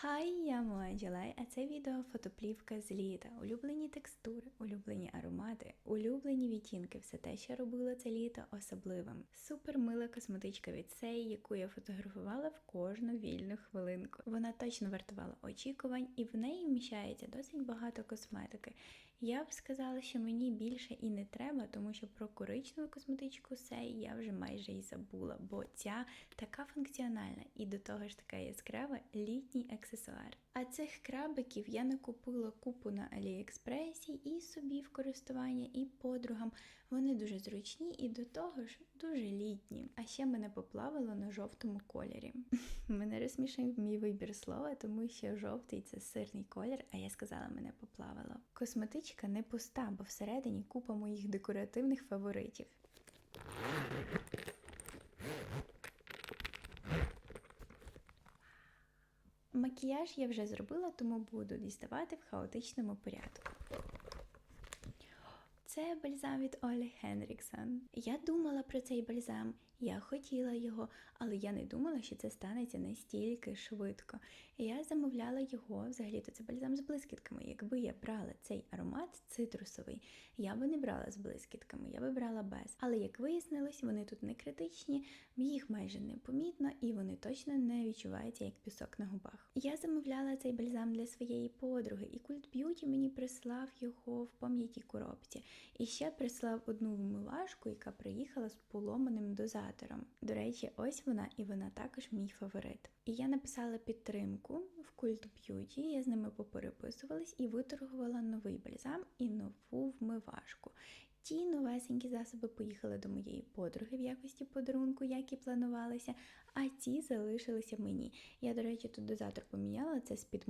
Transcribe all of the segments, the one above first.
Хай, я Моаджелай, а це відео фотоплівка з літа. Улюблені текстури, улюблені аромати, улюблені відтінки. Все те, що робило це літо особливим. Супер мила косметичка від Сей, яку я фотографувала в кожну вільну хвилинку. Вона точно вартувала очікувань, і в неї вміщається досить багато косметики. Я б сказала, що мені більше і не треба, тому що про коричневу косметичку Сей я вже майже і забула, бо ця така функціональна і до того ж така яскрава літній аксесуар. А цих крабиків я накупила купу на Аліекспресі і собі в користування, і подругам. Вони дуже зручні і до того ж дуже літні. А ще мене поплавило на жовтому кольорі. Мене розсмішив мій вибір слова, тому що жовтий це сирний колір, а я сказала, мене поплавило. Косметичка не пуста, бо всередині купа моїх декоративних фаворитів. Макіяж я вже зробила, тому буду діставати в хаотичному порядку. Це бальзам від Олі Хенріксон. Я думала про цей бальзам, я хотіла його, але я не думала, що це станеться настільки швидко. Я замовляла його, взагалі-то це бальзам з блискітками. Якби я брала цей аромат цитрусовий, я би не брала з блискітками, я би брала без. Але як вияснилось, вони тут не критичні, їх майже не помітно і вони точно не відчуваються як пісок на губах. Я замовляла цей бальзам для своєї подруги, і Культ Б'юті мені прислав його в пам'ятій коробці. І ще прислав одну вмивашку, яка приїхала з поломаним дозатором. До речі, ось вона, і вона також мій фаворит. І я написала підтримку в Cult Beauty, я з ними попереписувалась і виторгувала новий бальзам і нову вмивашку. Ті новесенькі засоби поїхали до моєї подруги в якості подарунку, як і планувалося, а ті залишилися мені. Я, до речі, тут дозатор поміняла, це з-під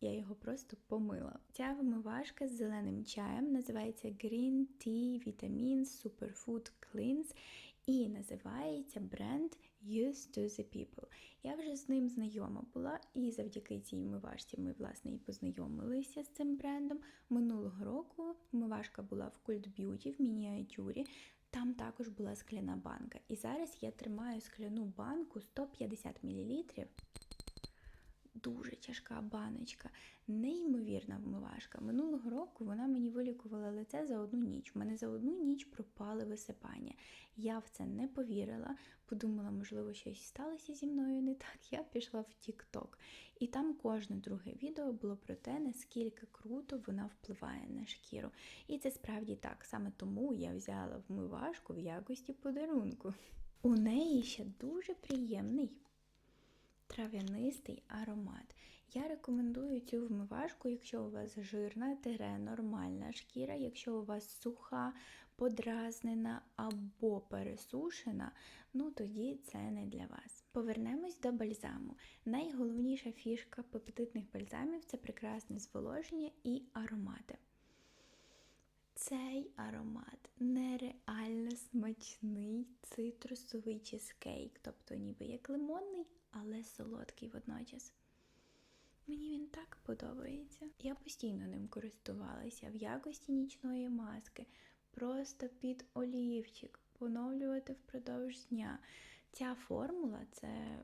я його просто помила. Ця вимивашка з зеленим чаєм називається Green Tea Vitamin Superfood Cleanse і називається бренд Used to the People. Я вже з ним знайома була, і завдяки цій мивашці ми, власне, і познайомилися з цим брендом. Минулого року мивашка була в Cult Beauty в мініатюрі. Там також була скляна банка. І зараз я тримаю скляну банку 150 мл. Дуже тяжка баночка, неймовірна вмивашка. Минулого року вона мені вилікувала лице за одну ніч. У мене за одну ніч пропали висипання. Я в це не повірила, подумала, можливо, щось сталося зі мною не так. Я пішла в TikTok. І там кожне друге відео було про те, наскільки круто вона впливає на шкіру. І це справді так. Саме тому я взяла вмивашку в якості подарунку. У неї ще дуже приємний трав'янистий аромат. Я рекомендую цю вмивашку, якщо у вас жирна, тире, нормальна шкіра, якщо у вас суха, подразнена або пересушена, ну тоді це не для вас. Повернемось до бальзаму. Найголовніша фішка пептидних бальзамів це прекрасне зволоження і аромати. Цей аромат нереально смачний цитрусовий чизкейк, тобто ніби як лимонний, але солодкий водночас. Мені він так подобається. Я постійно ним користувалася в якості нічної маски, просто під олівчик, поновлювати впродовж дня. Ця формула це,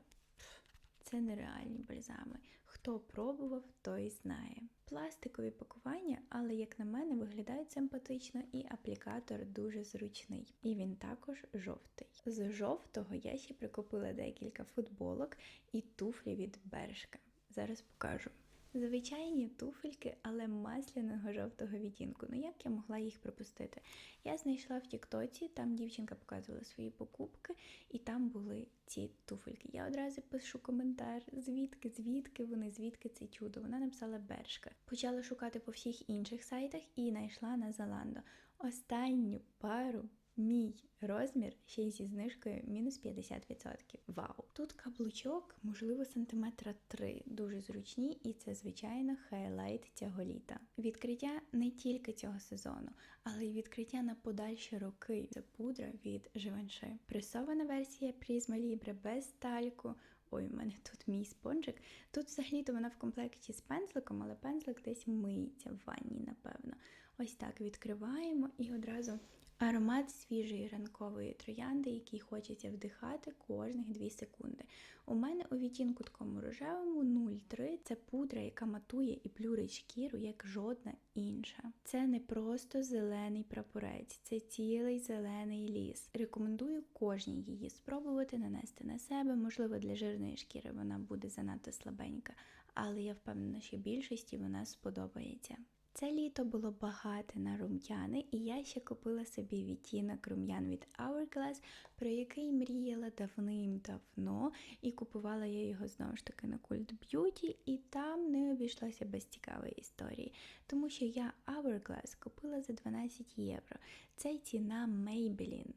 це нереальні бальзами. Хто пробував, той знає. Пластикові пакування, але, як на мене, виглядають симпатично, і аплікатор дуже зручний. І він також жовтий. З жовтого я ще прикупила декілька футболок і туфлі від Бершка. Зараз покажу. Звичайні туфельки, але масляного жовтого відтінку. Ну як я могла їх пропустити? Я знайшла в Тіктоці, там дівчинка показувала свої покупки, і там були ці туфельки. Я одразу пишу коментар, звідки, звідки вони, звідки це чудо. Вона написала Бершка. Почала шукати по всіх інших сайтах і знайшла на Zalando. Останню пару Мій розмір ще й зі знижкою мінус 50%. Вау! Тут каблучок, можливо, сантиметра 3, дуже зручні, і це, звичайно, хайлайт цього літа. Відкриття не тільки цього сезону, але й відкриття на подальші роки. Це пудра від Givenchy. Пресована версія Prisma Libre без тальку. Ой, у мене тут мій спонжик. Тут взагалі-то вона в комплекті з пензликом, але пензлик десь миється в ванні, напевно. Ось так відкриваємо і одразу Аромат свіжої ранкової троянди, який хочеться вдихати кожних 2 секунди. У мене у відтінку такому рожевому 0,3 це пудра, яка матує і плюрить шкіру, як жодна інша. Це не просто зелений прапорець, це цілий зелений ліс. Рекомендую кожній її спробувати нанести на себе. Можливо, для жирної шкіри вона буде занадто слабенька, але я впевнена, що більшості вона сподобається. Це літо було багате на рум'яни, і я ще купила собі відтінок рум'ян від Hourglass, про який мріяла давним-давно, і купувала я його знову ж таки на Cult Beauty, і там не обійшлося без цікавої історії, тому що я Hourglass купила за 12 євро. Це ціна Maybelline.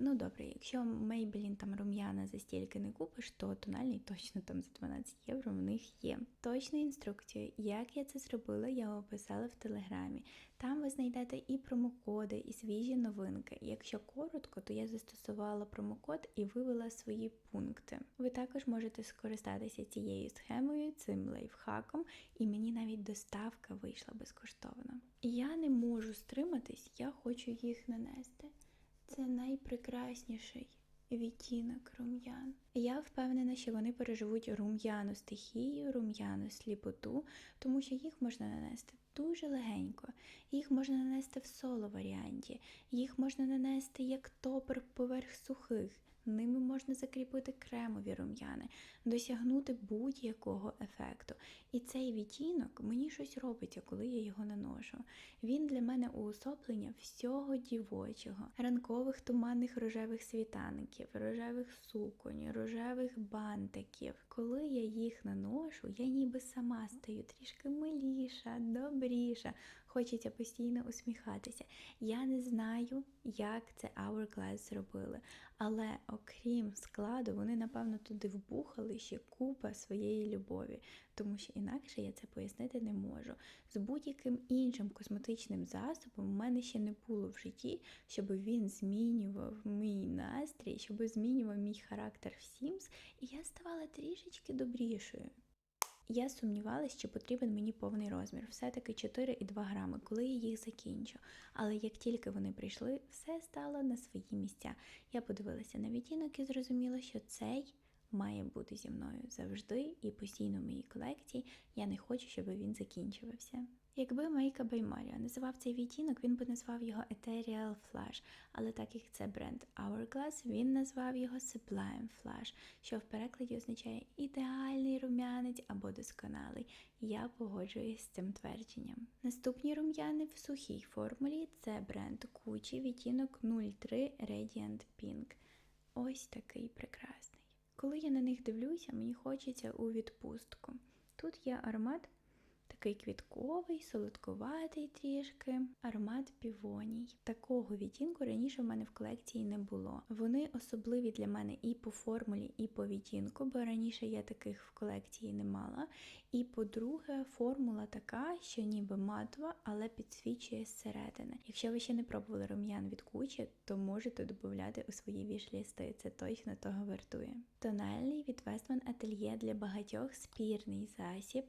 Ну добре, якщо Maybelline там рум'яна за стільки не купиш, то тональний точно там за 12 євро в них є. Точну інструкцію, як я це зробила, я описала в телеграмі. Там ви знайдете і промокоди, і свіжі новинки. Якщо коротко, то я застосувала промокод і вивела свої пункти. Ви також можете скористатися цією схемою, цим лайфхаком, і мені навіть доставка вийшла безкоштовно. Я не можу стриматись, я хочу їх нанести. Це найпрекрасніший відтінок рум'ян. Я впевнена, що вони переживуть рум'яну стихію, рум'яну сліпоту, тому що їх можна нанести дуже легенько. Їх можна нанести в соло варіанті, їх можна нанести як топер поверх сухих. Ними можна закріпити кремові рум'яни, досягнути будь-якого ефекту. І цей відтінок мені щось робиться, коли я його наношу. Він для мене уособлення всього дівочого, ранкових туманних рожевих світаників, рожевих суконь, рожевих бантиків. Коли я їх наношу, я ніби сама стаю трішки миліша, добріша. Хочеться постійно усміхатися. Я не знаю, як це Hourglass зробили, але окрім складу, вони, напевно, туди вбухали ще купа своєї любові, тому що інакше я це пояснити не можу. З будь-яким іншим косметичним засобом в мене ще не було в житті, щоб він змінював мій настрій, щоб змінював мій характер в Sims, і я ставала трішечки добрішою. Я сумнівалася, чи потрібен мені повний розмір, все-таки 4,2 грами, коли я їх закінчу. Але як тільки вони прийшли, все стало на свої місця. Я подивилася на відтінок і зрозуміла, що цей має бути зі мною завжди і постійно в моїй колекції. Я не хочу, щоб він закінчувався. Якби Мейка Баймаріо називав цей відтінок, він би назвав його Ethereal Flash, але так як це бренд Hourglass, він назвав його Sublime Flash, що в перекладі означає ідеальний рум'янець або досконалий. Я погоджуюсь з цим твердженням. Наступні рум'яни в сухій формулі це бренд Gucci відтінок 03 Radiant Pink. Ось такий прекрасний. Коли я на них дивлюся, мені хочеться у відпустку. Тут є аромат такий квітковий, солодкуватий трішки, аромат півоній. Такого відтінку раніше в мене в колекції не було. Вони особливі для мене і по формулі, і по відтінку, бо раніше я таких в колекції не мала. І по-друге, формула така, що ніби матова, але підсвічує зсередини. Якщо ви ще не пробували рум'ян від Кучі, то можете додати у свої вішлісти. Це точно того вартує. Тональний від Westman Atelier для багатьох спірний засіб.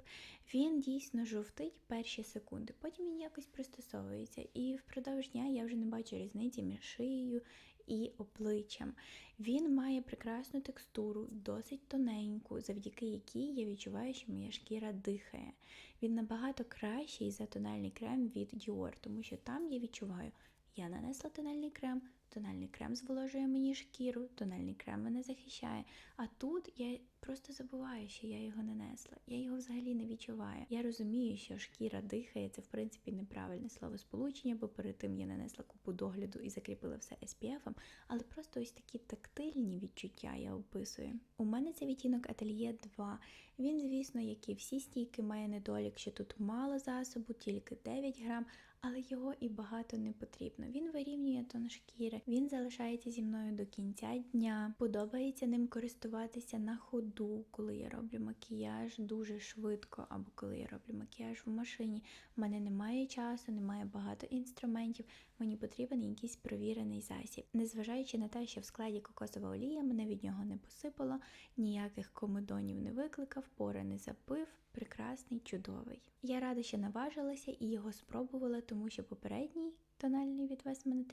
Він дійсно жовтить перші секунди, потім він якось пристосовується. І впродовж дня я вже не бачу різниці між шиєю і обличчям. Він має прекрасну текстуру, досить тоненьку, завдяки якій я відчуваю, що моя шкіра дихає. Він набагато кращий за тональний крем від Dior, тому що там я відчуваю, я нанесла тональний крем. Тональний крем зволожує мені шкіру, тональний крем мене захищає. А тут я просто забуваю, що я його нанесла. Я його взагалі не відчуваю. Я розумію, що шкіра дихає, це в принципі неправильне словосполучення, бо перед тим я нанесла купу догляду і закріпила все SPF, але просто ось такі тактильні відчуття я описую. У мене це відтінок Atelier 2. Він, звісно, як і всі стійки, має недолік, що тут мало засобу, тільки 9 грам. Але його і багато не потрібно. Він вирівнює тон шкіри, він залишається зі мною до кінця дня. Подобається ним користуватися на ходу, коли я роблю макіяж дуже швидко, або коли я роблю макіяж в машині. У мене немає часу, немає багато інструментів. Мені потрібен якийсь провірений засіб. Незважаючи на те, що в складі кокосова олія мене від нього не посипало, ніяких комедонів не викликав, пора не запив. Прекрасний, чудовий. Я рада, що наважилася і його спробувала, тому що попередній тональний від Westman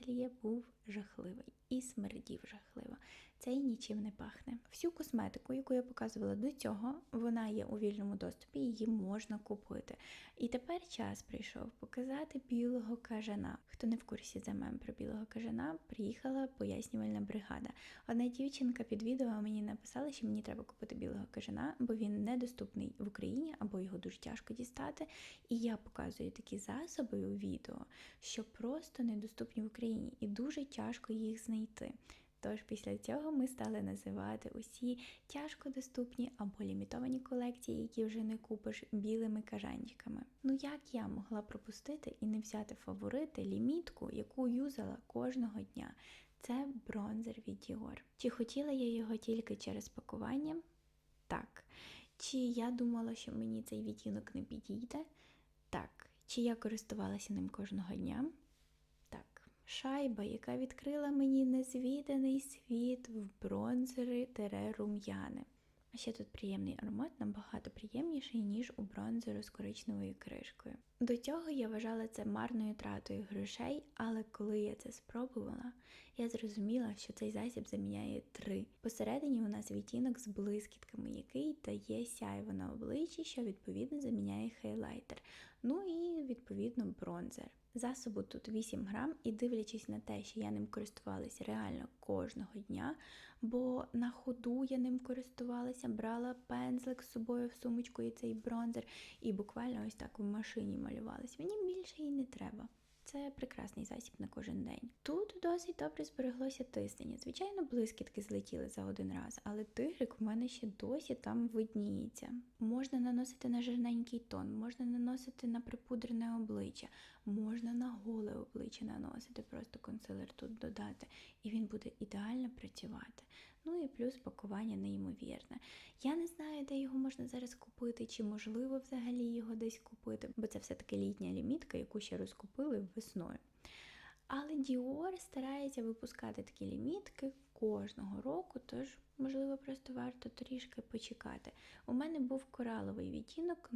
був жахливий і смердів жахливо. Цей нічим не пахне. Всю косметику, яку я показувала до цього, вона є у вільному доступі, її можна купити. І тепер час прийшов показати білого кажана. Хто не в курсі за мем про білого кажана, приїхала пояснювальна бригада. Одна дівчинка під відео мені написала, що мені треба купити білого кажана, бо він недоступний в Україні або його дуже тяжко дістати. І я показую такі засоби у відео, що просто недоступні в Україні, і дуже тяжко їх знайти. Тож після цього ми стали називати усі тяжко доступні або лімітовані колекції, які вже не купиш білими кажанчиками. Ну як я могла пропустити і не взяти фаворити лімітку, яку юзала кожного дня? Це бронзер від Dior. Чи хотіла я його тільки через пакування? Так. Чи я думала, що мені цей відтінок не підійде? Так. Чи я користувалася ним кожного дня? Шайба, яка відкрила мені незвіданий світ в бронзери тере рум'яни. А ще тут приємний аромат, набагато приємніший, ніж у бронзеру з коричневою кришкою. До цього я вважала це марною тратою грошей, але коли я це спробувала, я зрозуміла, що цей засіб заміняє три. Посередині у нас відтінок з блискітками, який дає сяйво на обличчі, що відповідно заміняє хайлайтер. Ну і відповідно бронзер. Засобу тут 8 грам, і дивлячись на те, що я ним користувалася реально кожного дня, бо на ходу я ним користувалася, брала пензлик з собою в сумочку і цей бронзер, і буквально ось так в машині малювалась. Мені більше і не треба. Це прекрасний засіб на кожен день. Тут досить добре збереглося тиснення. Звичайно, блискітки злетіли за один раз, але тигрик у мене ще досі там видніється. Можна наносити на жирненький тон, можна наносити на припудрене обличчя, можна на голе обличчя наносити, просто консилер тут додати, і він буде ідеально працювати. Ну і плюс пакування неймовірне. Я не знаю, де його можна зараз купити, чи можливо взагалі його десь купити, бо це все-таки літня лімітка, яку ще розкупили весною. Але Dior старається випускати такі лімітки кожного року, тож, можливо, просто варто трішки почекати. У мене був кораловий відтінок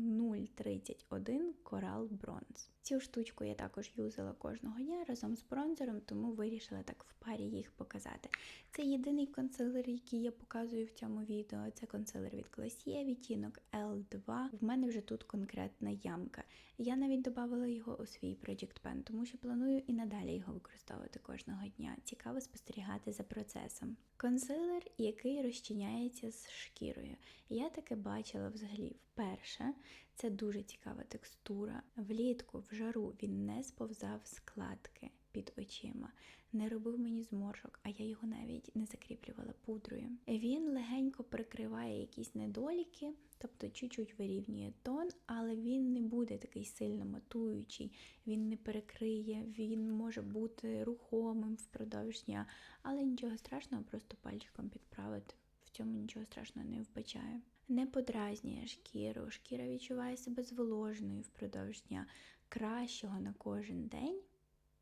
031 Coral Bronze. Цю штучку я також юзала кожного дня разом з бронзером, тому вирішила так в парі їх показати. Це єдиний консилер, який я показую в цьому відео. Це консилер від Glossier, відтінок L2. В мене вже тут конкретна ямка. Я навіть додавала його у свій Project Pen, тому що планую і надалі його використовувати кожного дня. Цікаво спостерігати за процесом. Консилер, який розчиняється з шкірою. Я таке бачила взагалі вперше. Це дуже цікава текстура. Влітку, в жару він не сповзав складки під очима, не робив мені зморшок, а я його навіть не закріплювала пудрою. Він легенько прикриває якісь недоліки, тобто чуть-чуть вирівнює тон, але він не буде такий сильно матуючий, він не перекриє, він може бути рухомим впродовж дня, але нічого страшного, просто пальчиком підправити. В цьому нічого страшного не вбачаю. Не подразнює шкіру, шкіра відчуває себе зволоженою впродовж дня. Кращого на кожен день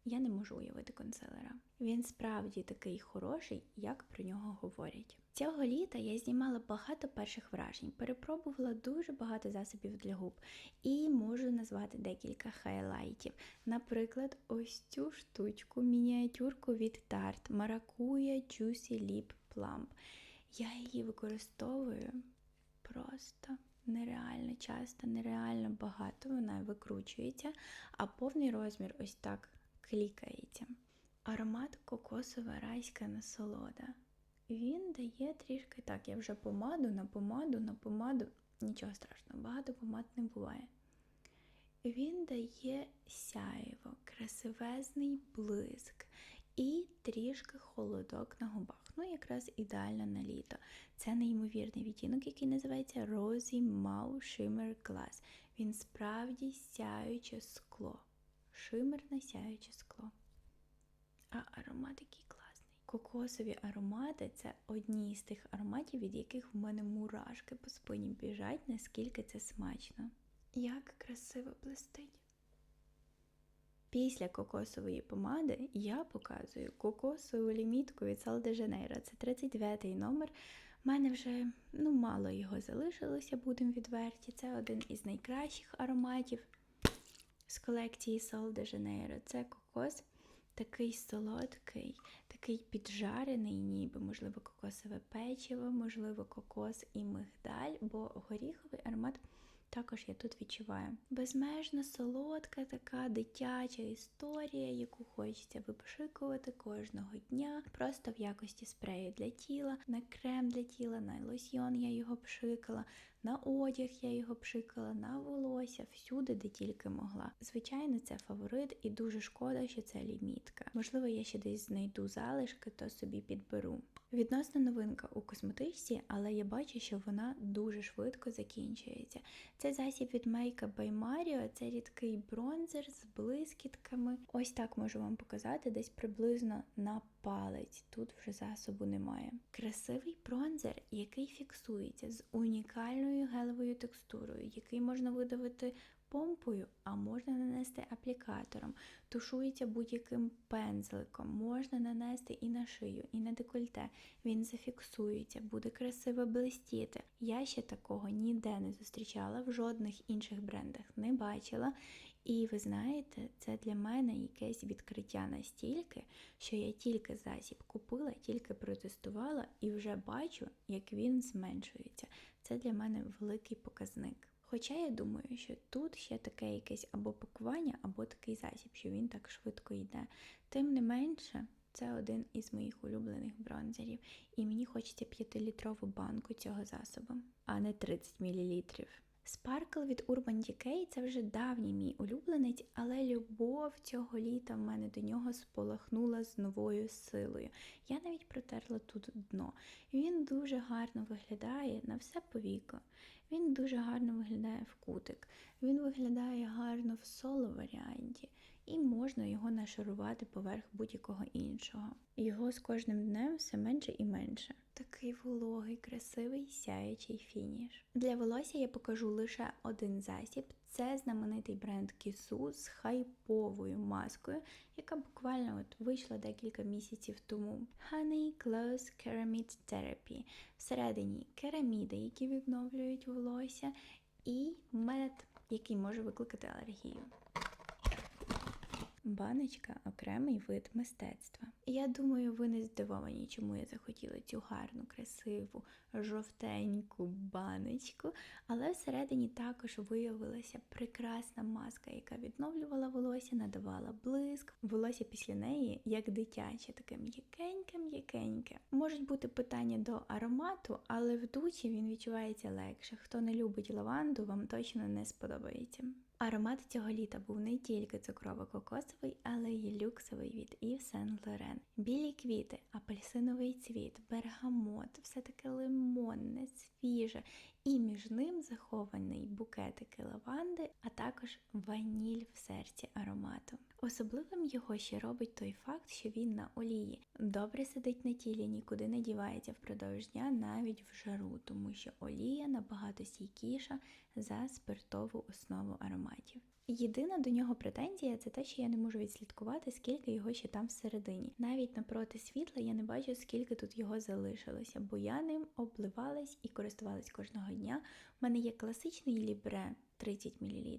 я не можу уявити консилера. Він справді такий хороший, як про нього говорять. Цього літа я знімала багато перших вражень, перепробувала дуже багато засобів для губ і можу назвати декілька хайлайтів. Наприклад, ось цю штучку, мініатюрку від Tarte Maracuja Juicy Lip Plump. Я її використовую просто нереально часто, нереально багато, вона викручується, а повний розмір ось так клікається. Аромат кокосова райська насолода. Він дає трішки так, я вже помаду на помаду на помаду, нічого страшного, багато помад не буває. Він дає сяєво, красивезний блиск і трішки холодок на губах. Ну, якраз ідеально на літо. Це неймовірний відтінок, який називається Rosy Mau Shimmer Glass. Він справді сяюче скло. Шимерне сяюче скло. А аромат який класний. Кокосові аромати це одні з тих ароматів, від яких в мене мурашки по спині біжать, наскільки це смачно. Як красиво блистить. Після кокосової помади я показую кокосову лімітку від Sol de Janeiro. Це 39-й номер. У мене вже ну, мало його залишилося, будемо відверті. Це один із найкращих ароматів з колекції Sol de Janeiro. Це кокос. такий солодкий, такий піджарений, ніби, можливо, кокосове печиво, можливо, кокос і мигдаль, бо горіховий аромат також я тут відчуваю. Безмежно солодка, така дитяча історія, яку хочеться випшикувати кожного дня, просто в якості спрею для тіла, на крем для тіла, на лосьйон я його пшикала, на одяг я його пшикала, на волосся, всюди, де тільки могла. Звичайно, це фаворит, і дуже шкода, що це лімітка. Можливо, я ще десь знайду залишки, то собі підберу. Відносна новинка у косметичці, але я бачу, що вона дуже швидко закінчується. Це засіб від Makeup by Mario, це рідкий бронзер з блискітками. Ось так можу вам показати, десь приблизно на палець. Тут вже засобу немає. Красивий бронзер, який фіксується з унікальною гелевою текстурою, який можна видавити помпою, а можна нанести аплікатором, тушується будь-яким пензликом, можна нанести і на шию, і на декольте. Він зафіксується, буде красиво блистіти. Я ще такого ніде не зустрічала, в жодних інших брендах не бачила. І ви знаєте, це для мене якесь відкриття настільки, що я тільки засіб купила, тільки протестувала і вже бачу, як він зменшується. Це для мене великий показник. Хоча я думаю, що тут ще таке якесь або пакування, або такий засіб, що він так швидко йде. Тим не менше, це один із моїх улюблених бронзерів, і мені хочеться 5-літрову банку цього засобу, а не 30 мл. Sparkle від Urban Decay – це вже давній мій улюбленець, але любов цього літа в мене до нього сполахнула з новою силою. Я навіть протерла тут дно. Він дуже гарно виглядає на все повіко. Він дуже гарно виглядає в кутик, він виглядає гарно в соло варіанті, і можна його нашарувати поверх будь-якого іншого. Його з кожним днем все менше і менше. Такий вологий, красивий, сяючий фініш. Для волосся я покажу лише один засіб. Це знаменитий бренд Кісу з хайповою маскою, яка буквально от вийшла декілька місяців тому. Honey Gloss Ceramide Therapy. Всередині кераміди, які відновлюють волосся, і мед, який може викликати алергію. Баночка окремий вид мистецтва. Я думаю, ви не здивовані, чому я захотіла цю гарну, красиву, жовтеньку баночку, але всередині також виявилася прекрасна маска, яка відновлювала волосся, надавала блиск. Волосся після неї, як дитяче, таке м'якеньке-м'якеньке. Можуть бути питання до аромату, але в дучі він відчувається легше. Хто не любить лаванду, вам точно не сподобається. Аромат цього літа був не тільки цукрово-кокосовий, але й люксовий від Yves Saint Laurent. Білі квіти, апельсиновий цвіт, бергамот, все таке лимонне, свіже, і між ним захований букетики лаванди, а також ваніль в серці аромату. Особливим його ще робить той факт, що він на олії. Добре сидить на тілі, нікуди не дівається впродовж дня, навіть в жару, тому що олія набагато стійкіша за спиртову основу ароматів. Єдина до нього претензія це те, що я не можу відслідкувати, скільки його ще там всередині. Навіть напроти світла я не бачу, скільки тут його залишилося, бо я ним обливалась і користувалась кожного дня. У мене є класичний лібре 30 мл,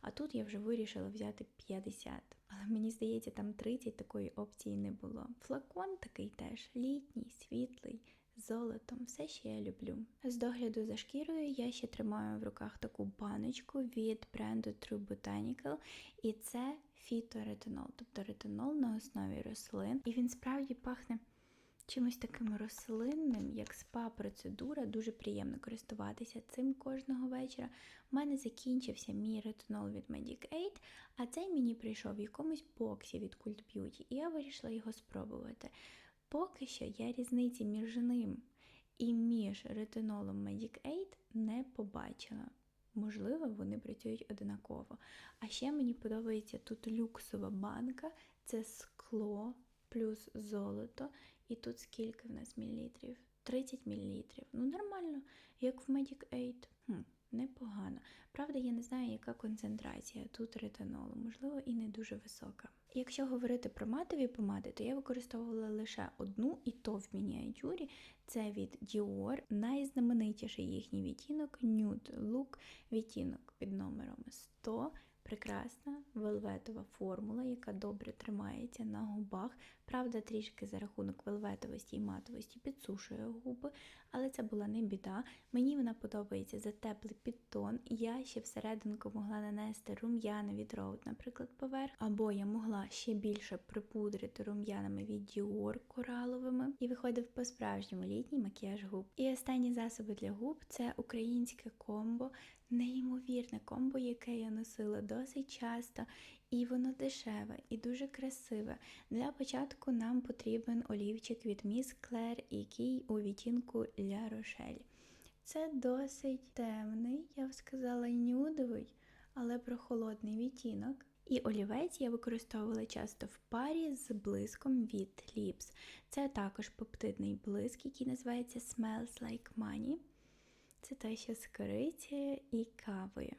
а тут я вже вирішила взяти 50. Але мені здається, там 30 такої опції не було. Флакон такий теж літній, світлий. Золотом, все що я люблю. З догляду за шкірою я ще тримаю в руках таку баночку від бренду True Botanical, і це фіторетинол, тобто ретинол на основі рослин. І він справді пахне чимось таким рослинним, як спа-процедура. Дуже приємно користуватися цим кожного вечора. У мене закінчився мій ретинол від Medic Aid, а цей мені прийшов в якомусь боксі від Cult Beauty, і я вирішила його спробувати. Поки що я різниці між ним і між ретинолом Medic Aid не побачила. Можливо, вони працюють одинаково. А ще мені подобається тут люксова банка, це скло плюс золото. І тут скільки в нас мілілітрів? 30 мілілітрів. Ну, нормально, як в Medic Aid. Хм, Непогано. Правда, я не знаю, яка концентрація тут ретинолу, можливо, і не дуже висока. Якщо говорити про матові помади, то я використовувала лише одну, і то в мініатюрі. Це від Dior, найзнаменитіший їхній відтінок Nude Look, відтінок під номером 100. прекрасна велветова формула, яка добре тримається на губах. Правда, трішки за рахунок велветовості і матовості підсушує губи, але це була не біда. Мені вона подобається за теплий підтон. Я ще всерединку могла нанести рум'яна від Rode, наприклад, поверх, або я могла ще більше припудрити рум'янами від Dior кораловими, і виходив по-справжньому літній макіяж губ. І останні засоби для губ це українське комбо, неймовірне комбо, яке я носила досить часто, і воно дешеве і дуже красиве. Для початку нам потрібен олівчик від Miss Claire, який у відтінку Ля Рошель. Це досить темний, я б сказала, нюдовий, але прохолодний відтінок. І олівець я використовувала часто в парі з блиском від Lips. Це також пептидний блиск, який називається Smells Like Money. Це те, що з корицею і кавою.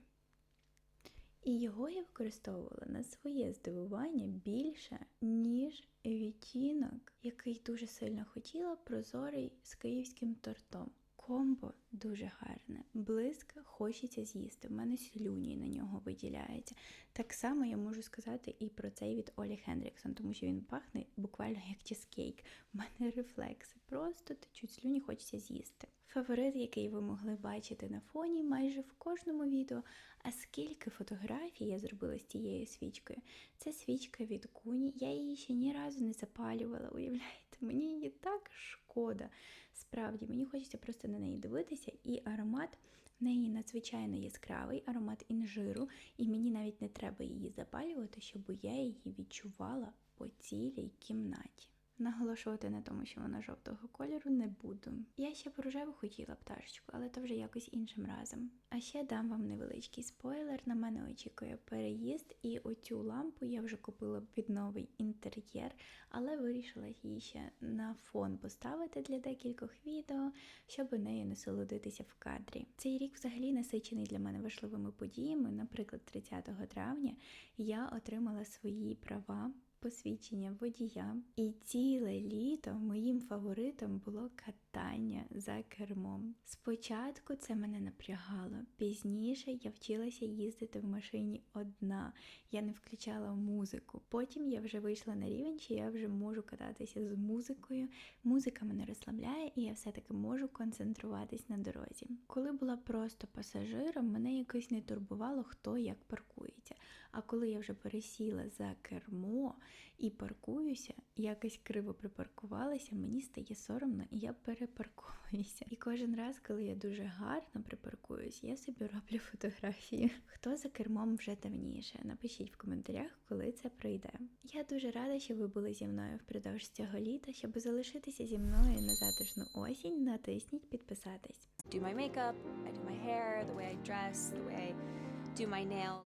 І його я використовувала на своє здивування більше, ніж відтінок, який дуже сильно хотіла, прозорий з київським тортом. Комбо дуже гарне. Блиск хочеться з'їсти. В мене слюні на нього виділяється. Так само я можу сказати і про цей від Олі Хендріксон, тому що він пахне буквально як чизкейк. У мене рефлекси. Просто течуть слюні, хочеться з'їсти. Фаворит, який ви могли бачити на фоні майже в кожному відео. А скільки фотографій я зробила з цією свічкою? Це свічка від Куні. Я її ще ні разу не запалювала. Уявляєте, мені її так шкода. Справді, мені хочеться просто на неї дивитися, і аромат в неї надзвичайно яскравий, аромат інжиру, і мені навіть не треба її запалювати, щоб я її відчувала по цілій кімнаті. Наголошувати на тому, що вона жовтого кольору не буду. Я ще по рожеву хотіла пташечку, але то вже якось іншим разом. А ще дам вам невеличкий спойлер. На мене очікує переїзд, і оцю лампу я вже купила під новий інтер'єр, але вирішила її ще на фон поставити для декількох відео, щоб нею насолодитися в кадрі. Цей рік взагалі насичений для мене важливими подіями. Наприклад, 30 травня я отримала свої права посвідчення водія. І ціле літо моїм фаворитом було катання за кермом. Спочатку це мене напрягало, пізніше я вчилася їздити в машині одна, я не включала музику. Потім я вже вийшла на рівень, що я вже можу кататися з музикою. Музика мене розслабляє, і я все-таки можу концентруватись на дорозі. Коли була просто пасажиром, мене якось не турбувало, хто як паркується. А коли я вже пересіла за кермо і паркуюся, якось криво припаркувалася, мені стає соромно, і я перепаркуюся. І кожен раз, коли я дуже гарно припаркуюсь, я собі роблю фотографію. Хто за кермом вже давніше? Напишіть в коментарях, коли це прийде. Я дуже рада, що ви були зі мною впродовж цього літа. Щоб залишитися зі мною на затишну осінь, натисніть підписатись. do my makeup, I do my hair, the way I dress, the way I do my nails.